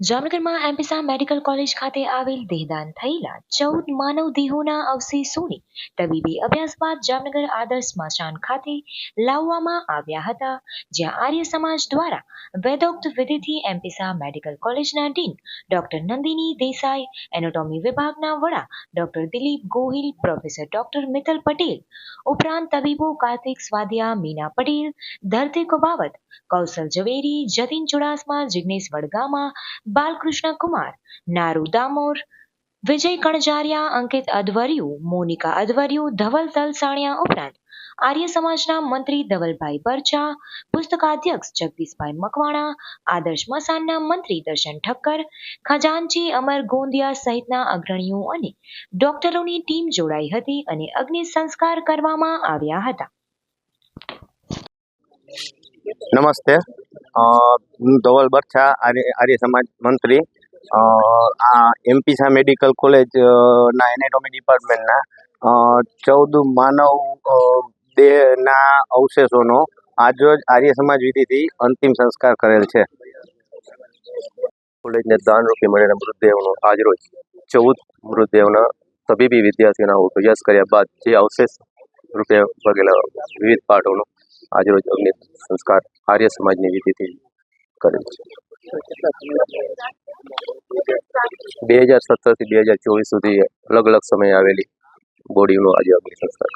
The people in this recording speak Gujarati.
જામનગરમાં એમ્પિસા મેડિકલ કોલેજ ખાતે આવેલ દેહદાન થયેલા ચૌદ માનવ દેહોના અવશેષોને તબીબી અભ્યાસ બાદ જામનગર આદર્શ સ્મશાન ખાતે લાવવામાં આવ્યા હતા, જ્યાં આર્ય સમાજ દ્વારા વેદોક્ત વિધિથી એમ્પિસા મેડિકલ કોલેજના dean doctor Nandini Desai, anatomy વિભાગના વડા doctor Dilip Gohil, professor doctor Mittal Patel, ઉપરાંત તબીબો કાર્તિક સ્વાદિયા મીના પટેલ ધરતી કુબાવત કૌશલ ઝવેરી, જતીન ચુડાસમા, જિગ્નેશ વડગામા બાલકૃષ્ણ કુમાર, નારુ દામોર, વિજય કણજારિયા, અંકિત અધવરિયુ, મોનિકા અધવર્યુ, ધવલ તલસાણિયા ઉપરાંત આર્ય સમાજના મંત્રી ધવલભાઈ પરચા, પુસ્તકાધ્યક્ષ જગદીશભાઈ મકવાણા, આદર્શ મસાનના મંત્રી દર્શન ઠક્કર, ખજાનચી અમર ગોંદિયા સહિતના અગ્રણીઓ અને ડોક્ટરોની ટીમ જોડાઈ હતી અને અગ્નિ સંસ્કાર કરવામાં આવ્યા હતા. નમસ્તે. હું ધવલ બરછા, આર્ય આર્ય સમાજ મંત્રી. આ એમપીસા મેડિકલ કોલેજ ના એનેટોમી ડિપાર્ટમેન્ટના. ચૌદ માનવ દેહના અવશેષોનો આજરોજ આર્ય સમાજ વિધિથી અંતિમ સંસ્કાર કરેલ છે. કોલેજને દાનરૂપી મળેલા મૃતદેહોનો આજરોજ ચૌદ મૃતદેહોના તબીબી વિદ્યાર્થીઓના અભ્યાસ કર્યા બાદ જે અવશેષ રૂપે વગેરે વિવિધ પાર્ટોનો આજરોજ અગ્નિ સંસ્કાર આર્ય સમાજની વિધિથી કરેલ છે. બે હજાર સત્તરથી બે હજાર ચોવીસ સુધી અલગ અલગ સમયે આવેલી બોડીનો આજે અગ્નિ સંસ્કાર.